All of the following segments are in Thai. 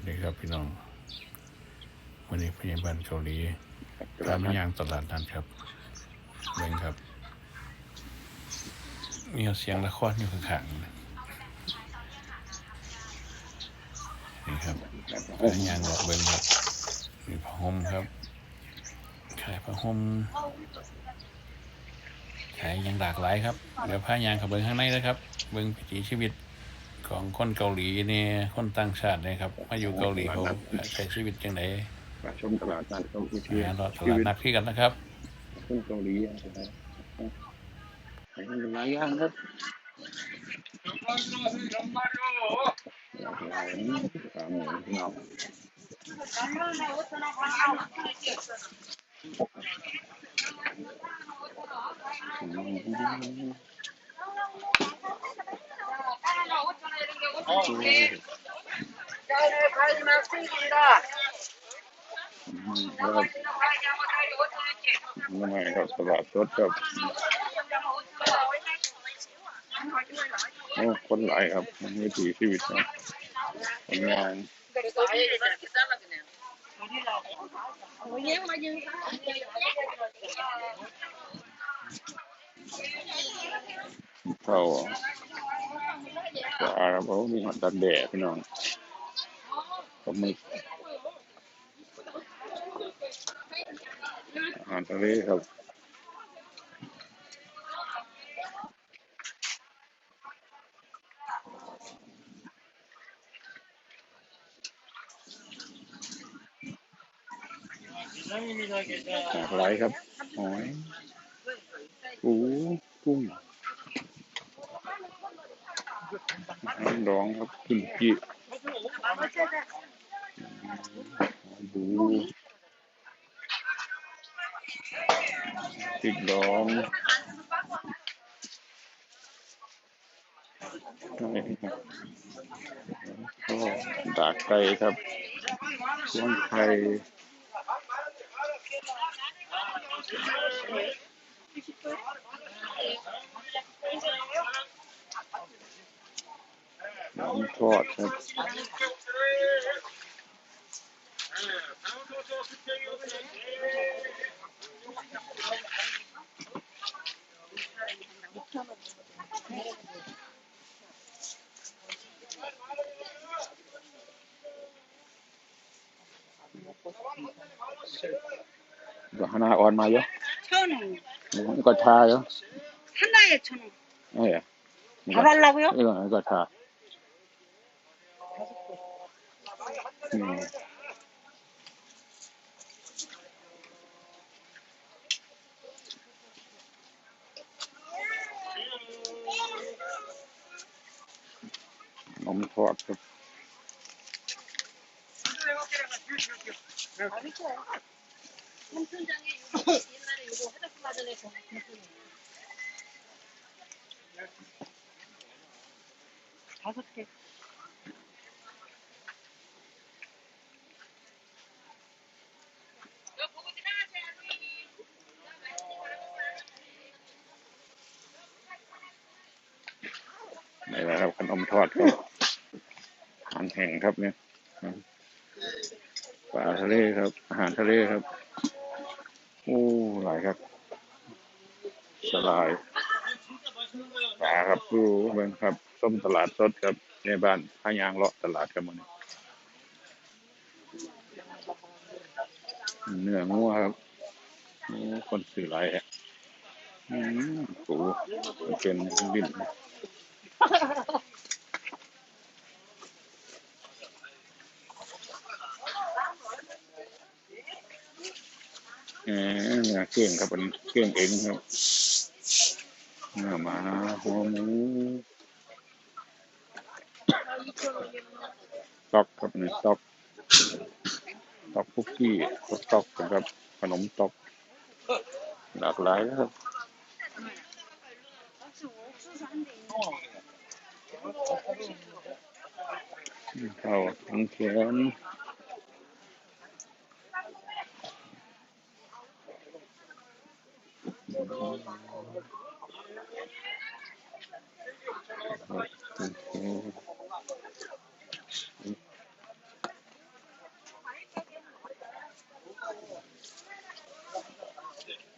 วัสดีครับพี่น้อง วันนี้พยาบาลเกาหลีพามยางตลาดนัดครับเบงครับ มีเสียงละครอยู่ข้างๆนะนี่ครับพายางดอกเบงครับมีผ้าห่มครับ ขายผ้าห่มขายย่างหลากหลายครับ เดี๋ยวพายางข้าเบิ่งข้างในนะครับ เบิ่งวิถีชีวิต ของคนเกาหลีเนี่ยคนต่างชาติเนี่ยครับมาอยู่เกาหลีเขาใช้ชีวิตจังไดมาชมตลาดนัดเขาวิธีหารอดตลาดนัดพี่กันนะครับคนเกาหลีนะครับขายหลายอย่างครับหลายขาหมูพี่น้องอืม มครับนี่ไงครับตลาดสดครับโอ้คนหลายครับมันมีถีชีวิตนะคนงานเข้า ปลาครับเขามีหอดดักแด่พี่น้องก็มีอาหารทะเลครับหลากหลายครับหอยปูกุ้งอาหา รดองครับกิมจิบูพริดองนี่ครับโอ้ดากไก่ครับช่วงไข่ I'm taught that 이거 하나 얼마요? 천 원. 이거 다요? 하나에 천 원. 예. 이거, 다 달라고요? 이거 이거 다. 음. 너무 더 아파. 다섯 개. มทอดครับอาหารแห้งครับเนี่ยปลาทะเลครับ อาหารทะเลครับโอ้หลายครับสลายปลาครับดูเบิ่งครับส้มตลาดสดครับ ในบ้านพายางเลาะตลาดกันมดเนื้องัวครับคนสื่อหลายฮะอืมปูมันเป็นบิน ออเนื้อเครื่องครับเป็นเครื่องเองครับเนื้อหมาหัวหมูต๊อกครับนี่ต๊อกต๊อกคุกกี้ต๊อกนะครับขนมต๊อกหลากหลายนะครับข้าวทั้งเขียน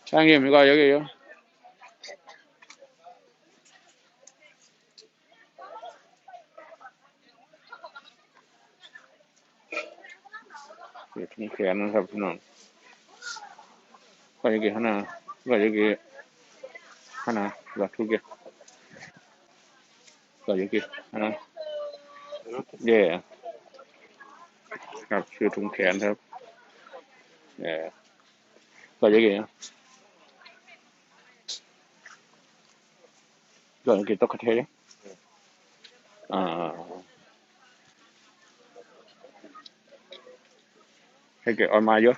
장님 이거 여기요 이렇게 하는 사람은 여기 하나 여기 하나, 가 두 개, 가 여기 하나. 예. ครับคือถุงแขนครับเออก็ยังไงก็ยังกินต๊อกกระเทยอ่าให้เกิดออนมาเยอะ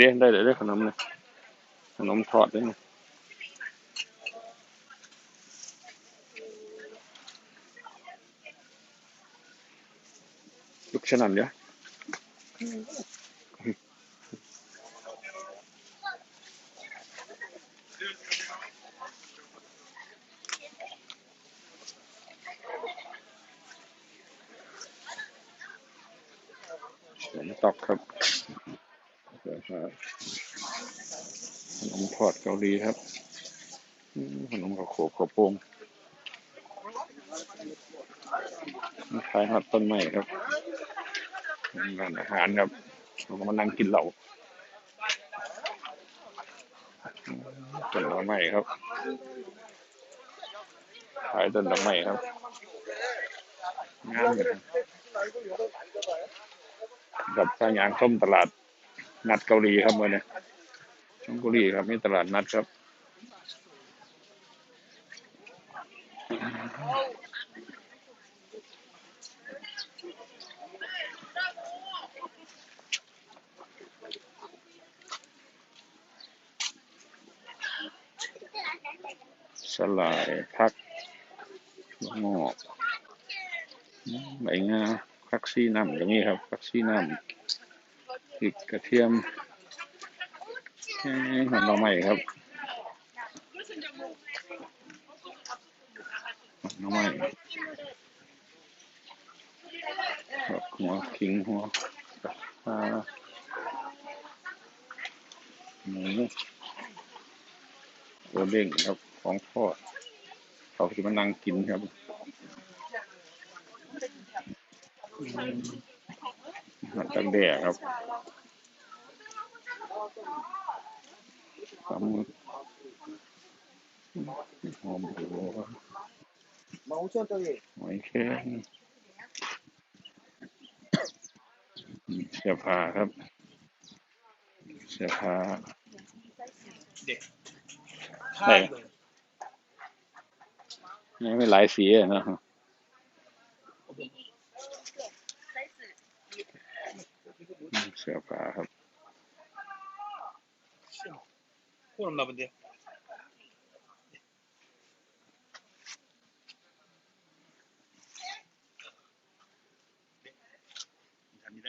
นี่ได้ได้ได้ขนมเลยขนมทอดด้วยนะลูกฉนันเดี๋ยตอกครับครับ ขนมทอดเกาหลีครับ ขนมข้าวโขบข้าวโป่งขายหัดต้นไม้ครับร้านอาหารครับเราก็มานั่งกินเหล้าต้นดอกไม้ครับ ขายต้นดอกไม้ครับงามเลยกับทางยางส้มตลาด นัดเกาหลีครับเมื่อนี้ช่องเกาหลีครับมีตลาดนัดครับสลายพักงอกใบงาพักซีน้ำอย่างนี้ครับพักซีน้ำ ริกกระเทียมหอมเราใหม่ครับหอมเราใหม่ครับหัวขิงหัวปลาหมูโอเด้งครับ ของทอดเขาที่มานั่งกินครับหัดตังแดดครับ สามหมึกหอมหัวเอยแครงเสียผาครับ เสียผาไหนนี่ไม่หลายสีอะนะเสือผาครับ 폰 없나 본데. 네. 감사합니다.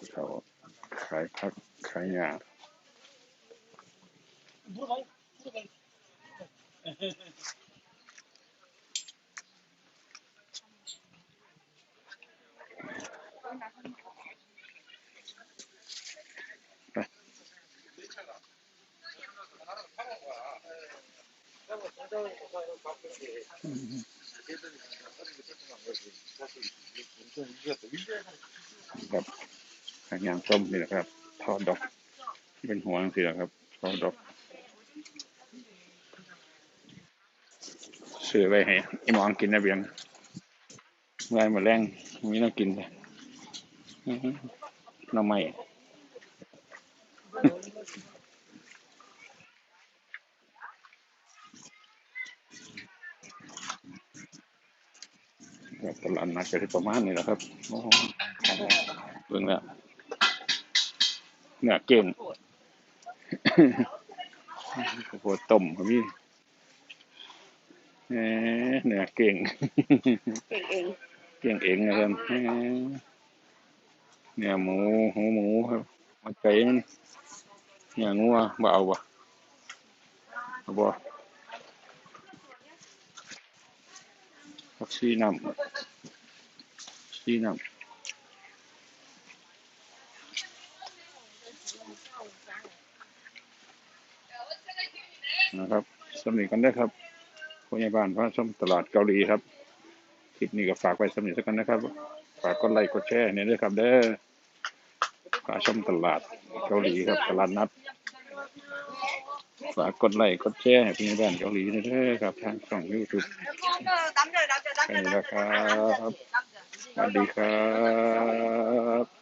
무서워. 크라이, 크라이야. 물어봐요. 물어봐요. ครับขายยางส้มนี่แหละครับทอดดอก เป็นหัวสิแหละครับทอดดอก ซื้อไว้ให้ไอ้หมองกินนะเบียงไว้มาแรงมีน้ำกินเลยอื้อหือหน้ำใหม่ครับตลาดนัดก็ที่ประมาณนี้แหละครับโอ้โหเบิ่งแล้วเนื้อเก่งข้าวโพดต้มก็มีเอ้ เนื้อเก่ง เก่งเองเก่งเองนะครับเอ้เนื้อหมูหูหมูครับมาไก่มันเนี่ยงัวบ่เอาบ่เอาบ่ผักชีน้ำชีน้ำนะครับสำนีกันได้อครับ พยาบาลพระส้มตลาดเกาหลีครับ คลิปนี้ก็ฝากไว้สำหรัสักกันนะครับ ฝากกดไลค์กดแชร์เนี่ยด้วยครับ เด้อพระส้มตลาดเกาหลีครับ ตลาดนัด ฝากกดไลค์กดแชร์พยาบาลเกาหลีเนี่ยด้วยครับ ทางช่องยูทูบกันนะครับสวัสดีครับ